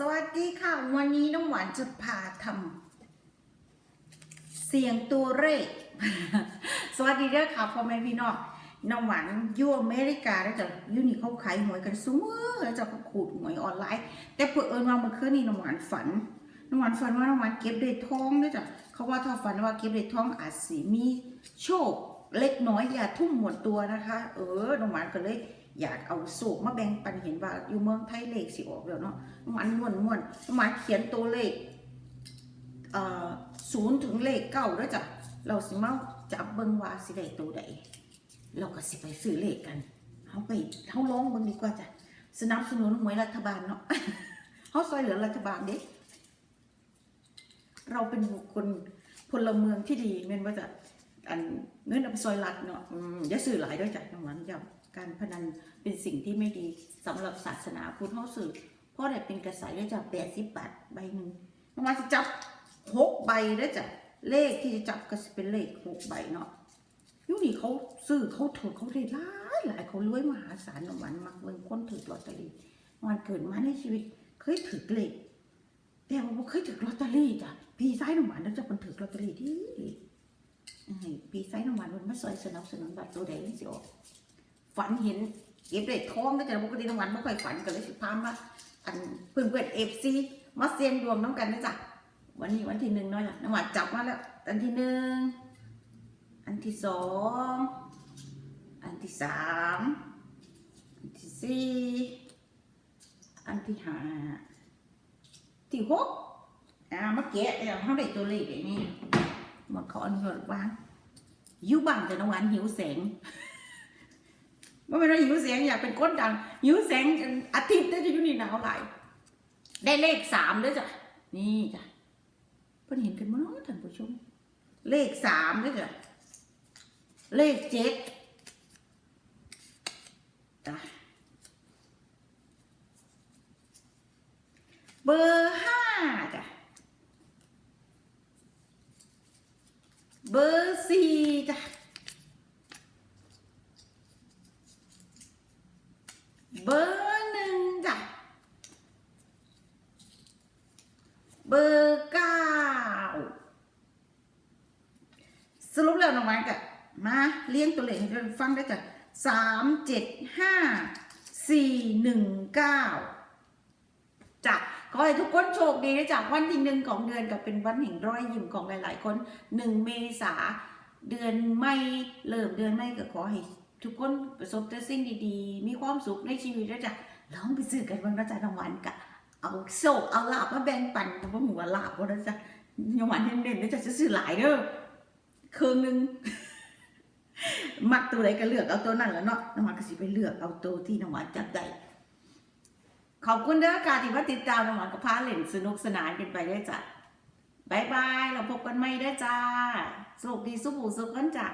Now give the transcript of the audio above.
สวัสดีค่ะ วันนี้น้องหวานจะพาทำเสียงตัวเลขสวัสดีเด้อค่ะพ่อแม่พี่น้องน้องหวานยู่อเมริกาแล้วจ้ะอยูนี่เขาขายหวยกันซุ้มแล้วจะเขาขูดหวยออนไลน์ แต่เพื่อเอิญว่าเมื่อคืนนี้น้องหวานฝันน้องหวานฝันว่าน้องหวานเก็บได้ทองด้วยจ้ะเขาว่าถ้าฝันว่าเก็บได้ทองอาจสิมีโชค เล็กน้อยอย่าทุ่มหมดตัวนะคะ เออน้องหวานก็เลยอยากเอาสูกมาแบ่งปันเห็นว่าอยู่เมืองไทยเลขสิออกแล้วเนาะน้องหวานม่วนม่วนน้องหวานเขียนตัวเลขเอ่อศูนย์ถึงเลขเก้าแล้วจ้ะเราสิมาจับเบิ่งว่าสิได้ตัวใดเราก็สิไปซื้อเลขกันเขาไปเขาลองเบิ่งดีกว่าจ้ะสนับสนุนหวยรัฐบาลเนาะเขาซอยเหลือรัฐบาลเด้เราเป็นบุคคลพลเมืองที่ดีแม่นว่าจะ อันเงินเอาไปซอยรัฐเนาะอย่าสื่อหลายด้วยจ้ะน้องหวานย้ำการพนันเป็นสิ่งที่ไม่ดีสำหรับศาสนาพุทธเขาสื่อเพราะได้เป็นกระแสด้วยจ้ะแปดสิบบาทใบหนึ่งน้องหวาจะจับหกใบด้วยจ้ะเลขที่จะจับก็จะเป็นเลขหกใบเนาะยุคนี้เขาซื้อเขาถือเขาได้หลายหลายเขารวยมหาศาลน้องหวานมักเบิ่งคนถือลอตเตอรี่น้องหวานเกิดมาในชีวิต เคยถือเลขแต่ว่าเคยถือลอตเตอรี่จ้ะพี่ไส้น้ำหวานนั่นจะมันถือลอตเตอรี่ที่ ให้พี่ไส้น้ำหวานมันมาซอยสนับสนุนบัตรตัวใดสิออกฝันเห็นเก็บได้ท้องก็จะปกติน้ำหวานไม่ค่อยฝันกันเลยสิพามาอันเพื่อนเพื่อนเอฟซีมาเซียนรวมน้ำกันนะจ๊ะวันนี้วันที่หนึ่งน้อยละน้ำหวานจับมาแล้วอันที่หนึ่งอันที่สองอันที่สามอันที่สี่อันที่ห้าที่หกอ่ามาแกะแล้วเขาได้ตัวเลขอ้นี่มาข ออนุญาตวางอยุบังแต่น้องวันหิวแสงว่าเป็นว่าหิวแสงอยากเป็นก้นดังหิวแสงอาทิตย์ได้จะอยู่นี่หนาวหลายได้เลขสามด้วยจ้ะนี่จ้ะเพิ่นเห็นกันมั้งเนาะท่านผู้ชม เลขสามด้วยจ้ะเลขเจ็ดจ้ะเบอร์ห้าจ้ะ เบอร์สี่จ้ะเบอร์หนึ่งจ้ะเบอร์เก้าสรุปแล้วน้องมันกะมาเลี้ยงตัวเลขให้เราฟังได้จ้ะสามเจ็ดห้าสี่หนึ่งเก้าจ้ะ ขอให้ทุกคนโชคดีนะจากวันที่หนึ่งของเดือนกับเป็นวันแห่งรอยยิ้มของหลาย ๆ คนหนึ่งเมษาเดือนไม่เริ่มเดือนไม่ก็ขอให้ทุกคนประสบแต่สิ่งดีๆ มีความสุขในชีวิตนะจ๊ะลองไปซื้อกันบ้างนะจ๊ะรางวัลกะเอาโศกเอาลาบมาแบ่งปันเพราะหัวลาบว่านะจ๊ะรางวัลเด่นๆนะจ๊ะจะซื้อหลายเด้อเครื่งหนึ่งมักตัวไหนก็เลือกเอาตัวนั้นแหล้วเนาะน้องหวานก็สิไปเลือกเอาตัวที่น้องหวานจับได้ ขอบคุณเด้อค่ะที่มาติดตามน้องหวานกับพาเล่นสนุกสนานกันไปได้จ้ะบายบาย เราพบกันใหม่ได้จ้า สุขดีสุขหูสุขกันจ้ะ